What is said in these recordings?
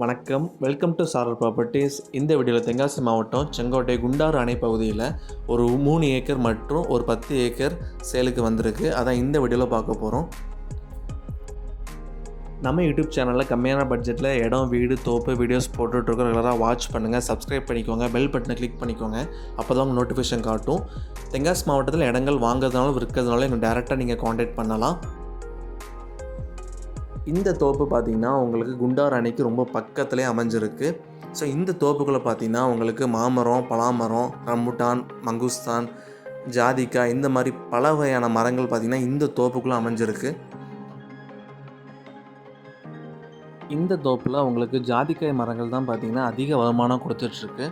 வணக்கம். Welcome to சாரல் properties இந்த வீடியோவில் தென்காசி மாவட்டம் செங்கோட்டை குண்டாறு அணை பகுதியில் ஒரு மூணு ஏக்கர் மற்றும் ஒரு பத்து ஏக்கர் சேலுக்கு வந்திருக்கு. அதான் இந்த வீடியோவில் பார்க்க போகிறோம் நம்ம யூடியூப் சேனலில் கம்மியான பட்ஜெட்டில் இடம் வீடு தோப்பு வீடியோஸ் போட்டுட்ருக்கோம். ரெகுலராக வாட்ச் பண்ணுங்கள் சப்ஸ்கிரைப் பண்ணிக்கோங்க பெல் பட்டனை கிளிக் பண்ணிக்கோங்க. அப்போ தான் உங்கள் நோட்டிஃபிகேஷன் காட்டும். தென்காசி மாவட்டத்தில் இடங்கள் வாங்குறதுனாலும் விற்கிறதுனால எங்கள் டேரெக்டாக நீங்கள் காண்டாக்ட் பண்ணலாம். இந்த தோப்பு பார்த்திங்கன்னா உங்களுக்கு குண்டார் அணைக்கு ரொம்ப பக்கத்துலேயே அமைஞ்சிருக்கு. ஸோ இந்த தோப்புக்குள்ளே பார்த்தீங்கன்னா உங்களுக்கு மாமரம் பலாமரம் ரம்புட்டான் மங்குஸ்தான் ஜாதிக்காய் இந்த மாதிரி பல வகையான மரங்கள் பார்த்திங்கன்னா இந்த தோப்புக்குள்ளே அமைஞ்சிருக்கு. இந்த தோப்பில் உங்களுக்கு ஜாதிக்காய் மரங்கள் தான் பார்த்திங்கன்னா அதிக வருமானம் கொடுத்துட்ருக்கு.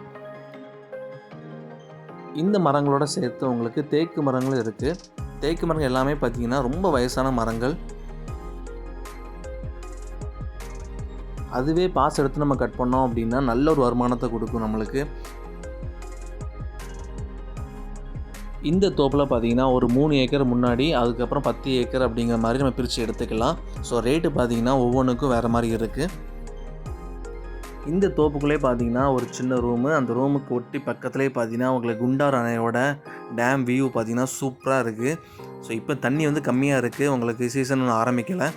இந்த மரங்களோட சேர்த்து உங்களுக்கு தேக்கு மரங்களும் இருக்குது தேக்கு மரங்கள் எல்லாமே பார்த்திங்கன்னா ரொம்ப வயசான மரங்கள். அதுவே பாஸ் எடுத்து நம்ம கட் பண்ணோம் அப்படின்னா நல்ல ஒரு வருமானத்தை கொடுக்கும் நம்மளுக்கு. இந்த தோப்பில் பார்த்தீங்கன்னா ஒரு மூணு ஏக்கர் முன்னாடி அதுக்கப்புறம் பத்து ஏக்கர் அப்படிங்கிற மாதிரி நம்ம பிரித்து எடுத்துக்கலாம். ஸோ ரேட்டு பார்த்தீங்கன்னா ஒவ்வொன்றுக்கும் வேறு மாதிரி இருக்குது இந்த தோப்புக்குள்ளே பார்த்தீங்கன்னா ஒரு சின்ன ரூமு அந்த ரூமுக்கு ஒட்டி பக்கத்துலேயே பார்த்தீங்கன்னா உங்களுக்கு குண்டார் அணையோட டேம் வியூ பார்த்தீங்கன்னா சூப்பராக இருக்குது ஸோ இப்போ தண்ணி வந்து கம்மியாக இருக்குது உங்களுக்கு சீசன் ஆரம்பிக்கலை.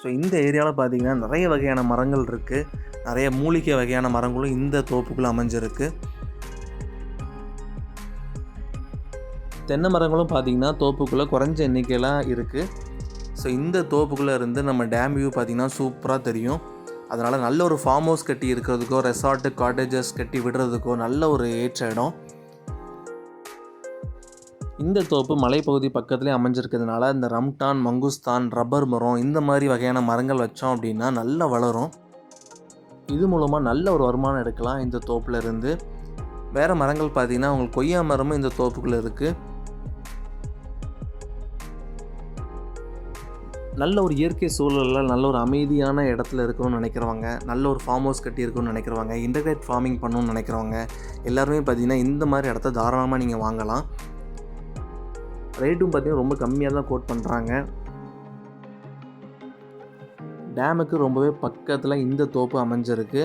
ஸோ இந்த ஏரியாவில் பார்த்தீங்கன்னா நிறைய வகையான மரங்கள் இருக்குது நிறைய மூலிகை வகையான மரங்களும் இந்த தோப்புக்குள்ளே அமைஞ்சிருக்கு. தென்னை மரங்களும் பார்த்தீங்கன்னா தோப்புக்குள்ளே குறைஞ்ச எண்ணிக்கையில் இருக்குது ஸோ இந்த தோப்புக்குள்ளே இருந்து நம்ம டேம் வியூ பார்த்திங்கன்னா சூப்பராக தெரியும். அதனால் நல்ல ஒரு ஃபார்ம் ஹவுஸ் கட்டி இருக்கிறதுக்கோ ரெசார்ட்டு காட்டேஜஸ் கட்டி விடுறதுக்கோ நல்ல ஒரு ஏற்ற இடம். இந்த தோப்பு மலைப்பகுதி பக்கத்துலேயே அமைஞ்சிருக்கிறதுனால இந்த ரம்டான் மங்குஸ்தான் ரப்பர் மரம் இந்த மாதிரி வகையான மரங்கள் வச்சோம் அப்படின்னா நல்லா வளரும். இது மூலமாக நல்ல ஒரு வருமானம் எடுக்கலாம் இந்த தோப்பில் இருந்து. வேறு மரங்கள் பார்த்திங்கன்னா உங்களுக்கு கொய்யா மரமும் இந்த தோப்புக்குள்ளே இருக்குது நல்ல ஒரு இயற்கை சூழலில் நல்ல ஒரு அமைதியான இடத்துல இருக்கணும்னு நினைக்கிறவங்க நல்ல ஒரு ஃபார்ம் ஹவுஸ் கட்டி இருக்கணும்னு நினைக்கிறவங்க இன்டகிரேட் ஃபார்மிங் பண்ணணும்னு நினைக்கிறவங்க எல்லாருமே பார்த்திங்கன்னா இந்த மாதிரி இடத்த தாராளமாக நீங்கள் வாங்கலாம். ரேட்டும் பார்த்திங்கன்னா ரொம்ப கம்மியாக தான் கோட் பண்ணுறாங்க. டேமுக்கு ரொம்பவே பக்கத்தில் இந்த தோப்பு அமைஞ்சிருக்கு.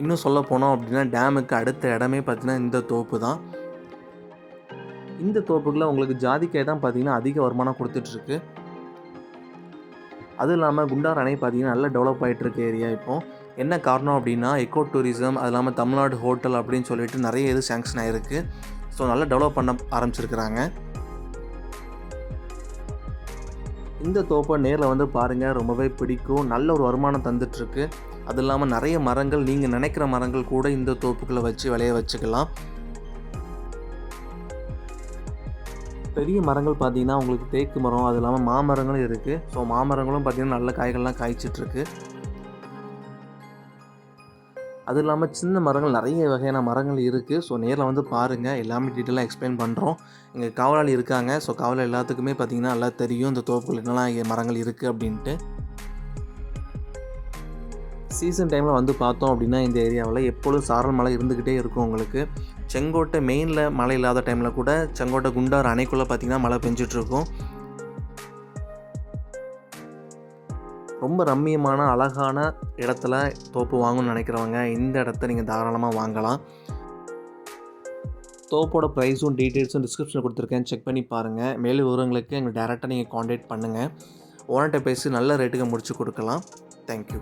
இன்னும் சொல்ல போனோம் அப்படின்னா டேமுக்கு அடுத்த இடமே பார்த்தீங்கன்னா இந்த தோப்பு தான். இந்த தோப்புக்குள்ள உங்களுக்கு ஜாதிக்காய் தான் பார்த்தீங்கன்னா அதிக வருமானம் கொடுத்துட்ருக்கு. அதுவும் இல்லாமல் குண்டார் அணை பார்த்திங்கன்னா நல்லா டெவலப் ஆகிட்டு இருக்க ஏரியா இப்போ. என்ன காரணம் அப்படின்னா எக்கோ டூரிசம் அது இல்லாமல் தமிழ்நாடு ஹோட்டல் அப்படின்னு சொல்லிட்டு நிறைய இது சேங்ஷன் ஆகிருக்கு ஸோ நல்லா டெவலப் பண்ண ஆரம்பிச்சிருக்கிறாங்க. இந்த தோப்பை நேரில் வந்து பாருங்கள் ரொம்பவே பிடிக்கும். நல்ல ஒரு வருமானம் தந்துட்டுருக்கு. அது இல்லாமல் நிறைய மரங்கள் நீங்கள் நினைக்கிற மரங்கள் கூட இந்த தோப்புக்குள்ளே வச்சு விளைய வச்சுக்கலாம். பெரிய மரங்கள் பார்த்தீங்கன்னா உங்களுக்கு தேக்கு மரம் அது இல்லாமல் மாமரங்களும் இருக்குது ஸோ மாமரங்களும் பார்த்திங்கன்னா நல்ல காய்கள்லாம் காய்ச்சிட்ருக்கு அது இல்லாமல் சின்ன மரங்கள் நிறைய வகையான மரங்கள் இருக்குது ஸோ நேரில் வந்து பாருங்கள் எல்லாமே டீட்டெயிலாக எக்ஸ்பிளைன் பண்ணுறோம் இங்கே காவலாளி இருக்காங்க. ஸோ காவலாளி எல்லாத்துக்குமே பார்த்திங்கன்னா நல்லா தெரியும் இந்த தோப்புகள் என்னெல்லாம் இங்கே மரங்கள் இருக்குது அப்படின்ட்டு. சீசன் டைமில் வந்து பார்த்தோம் அப்படின்னா இந்த ஏரியாவில் எப்பொழுதும் சாரல் மலை இருந்துக்கிட்டே இருக்கும் உங்களுக்கு. செங்கோட்டை மெயினில் மழை இல்லாத டைமில் கூட செங்கோட்டை குண்டார் அணைக்குள்ளே பார்த்திங்கன்னா மழை பெஞ்சிட்ருக்கும் ரொம்ப ரம்மியமான அழகான இடத்துல தோப்பு வாங்கணும்னு நினைக்கிறவங்க இந்த இடத்த நீங்கள் தாராளமாக வாங்கலாம். தோப்போட ப்ரைஸும் டீட்டெயில்ஸும் டிஸ்கிரிப்ஷனில் கொடுத்துருக்கேன். செக் பண்ணி பாருங்கள் மேலும் விவரங்களுக்கு எங்களை டேரெக்டாக நீங்கள் காண்டாக்ட் பண்ணுங்கள் ஓனர்கிட்ட பேசி நல்ல ரேட்டுக்கு முடிச்சு கொடுக்கலாம். தேங்க்யூ